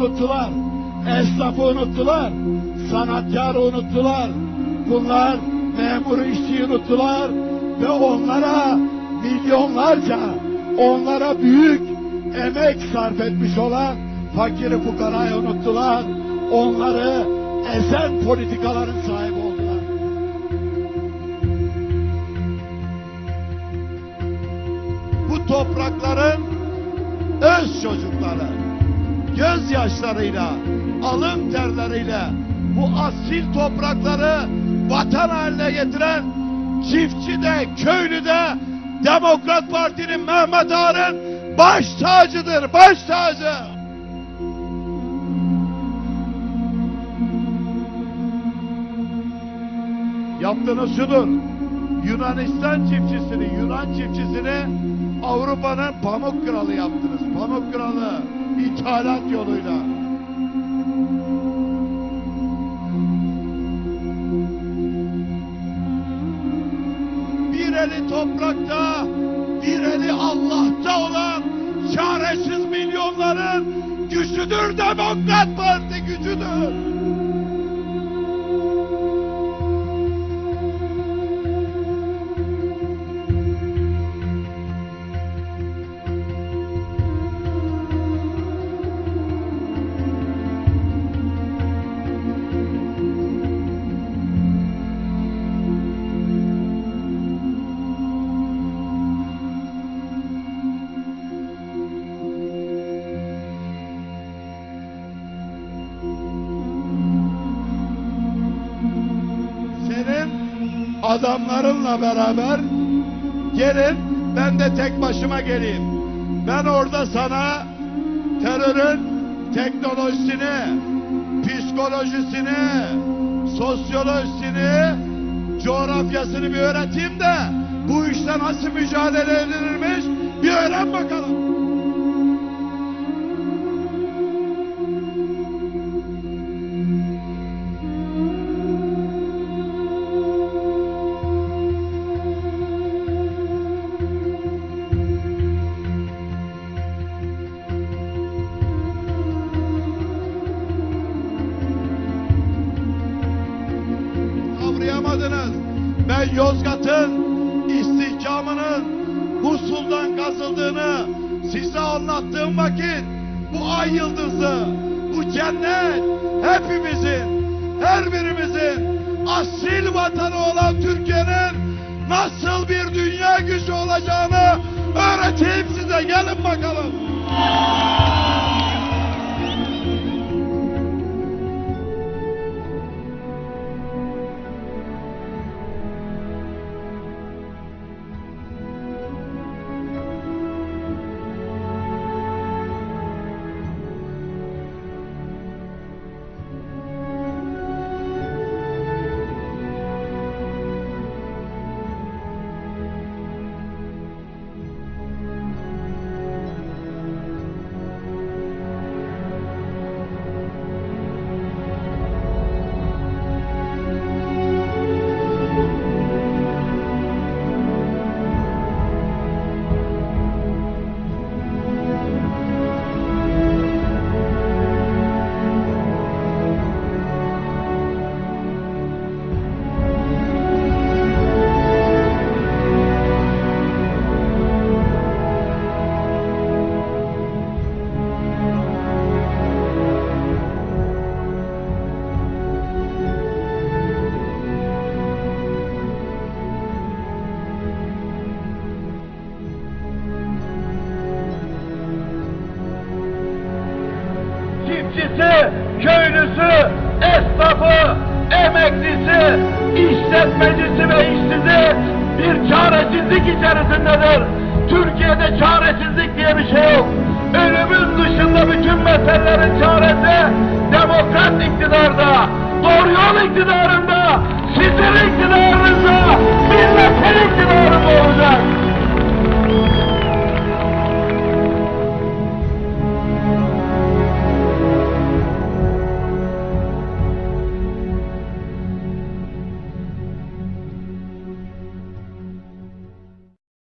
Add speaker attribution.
Speaker 1: unuttular. Esnafı unuttular. Sanatkarı unuttular. Bunlar memuru işçiyi unuttular. Ve onlara milyonlarca, onlara büyük emek sarf etmiş olan fakiri fukarayı unuttular. Onları ezen politikaların sahibi gözyaşlarıyla, alın terleriyle bu asil toprakları vatan haline getiren çiftçi de, köylü de Demokrat Parti'nin Mehmet Ağar'ın baş tacıdır, baş tacı. Yaptığınız şudur. Yunanistan çiftçisini, Yunan çiftçisini Avrupa'nın pamuk kralı yaptınız. Pamuk kralı ithalat yoluyla. Bir eli toprakta, bir eli Allah'ta olan çaresiz milyonların gücüdür Demokrat Parti gücüdür. Adamlarınla beraber gelin ben de tek başıma geleyim. Ben orada sana terörün teknolojisini, psikolojisini, sosyolojisini, coğrafyasını bir öğreteyim de bu işle nasıl mücadele edilirmiş bir öğren bakalım. Kavrayamadınız. Ben Yozgat'ın istihkamının Musul'dan kazıldığını size anlattığım vakit bu ay yıldızı, bu cennet hepimizin, her birimizin asil vatanı olan Türkiye'nin nasıl bir dünya gücü olacağını öğreteyim size. Gelin bakalım.
Speaker 2: çiftçisi, köylüsü, esnafı, emeklisi, işletmecisi ve işsizi bir çaresizlik içerisindedir. Türkiye'de çaresizlik diye bir şey yok. Ölümün dışında bütün meselelerin çaresi demokrat iktidarda, doğru yol iktidarında, sizin iktidarınızda, milletin iktidarı olacak.